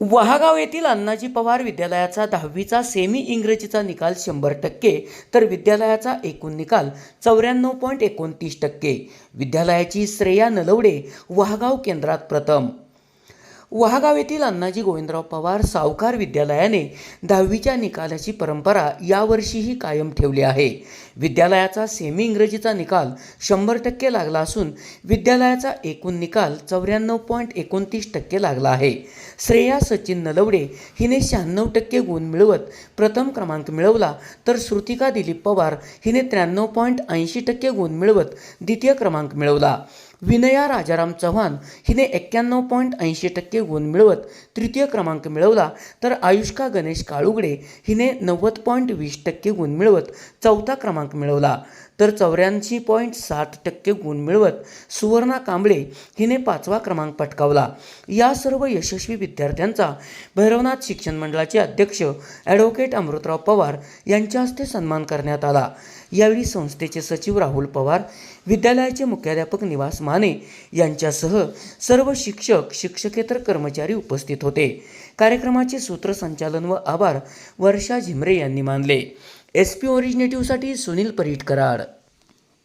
वहागाव येथील अण्णाजी पवार विद्यालयाचा दहावीचा सेमी इंग्रजीचा निकाल शंभर टक्के तर विद्यालयाचा एकूण निकाल चौऱ्याण्णव पॉईंट एकोणतीस टक्के. विद्यालयाची श्रेया नलवडे वहागाव केंद्रात प्रथम. वहागाव येथील अण्णाजी गोविंदराव पवार सावकार विद्यालयाने दहावीच्या निकालाची परंपरा यावर्षीही कायम ठेवली आहे. विद्यालयाचा सेमी इंग्रजीचा निकाल शंभर टक्के लागला असून विद्यालयाचा एकूण निकाल चौऱ्याण्णव पॉईंट एकोणतीस टक्के लागला आहे. श्रेया सचिन नलवडे हिने शहाण्णव टक्के गुण मिळवत प्रथम क्रमांक मिळवला तर श्रुतिका दिलीप पवार हिने त्र्याण्णव पॉईंट ऐंशी टक्के गुण मिळवत द्वितीय क्रमांक मिळवला. विनया राजाराम चव्हाण हिने एक्क्याण्णव पॉईंट ऐंशी टक्के गुण मिळवत तृतीय क्रमांक मिळवला तर आयुष्का गणेश काळुगडे हिने नव्वद पॉईंट वीस टक्के गुण मिळवत चौथा क्रमांक मिळवला तर चौऱ्याऐंशी पॉईंट साठ टक्के गुण मिळवत सुवर्णा कांबळे हिने पाचवा क्रमांक पटकावला. या सर्व यशस्वी विद्यार्थ्यांचा भैरवनाथ शिक्षण मंडळाचे अध्यक्ष ॲडव्होकेट अमृतराव पवार यांच्या हस्ते सन्मान करण्यात आला. यावेळी संस्थेचे सचिव राहुल पवार विद्यालयाचे मुख्याध्यापक निवास माने यांच्यासह सर्व शिक्षक शिक्षकेतर कर्मचारी उपस्थित होते. कार्यक्रमाचे सूत्रसंचालन व आभार वर्षा झिमरे यांनी मानले. एस पी ओरिजिनेटिव्हसाठी सुनील परीट कराड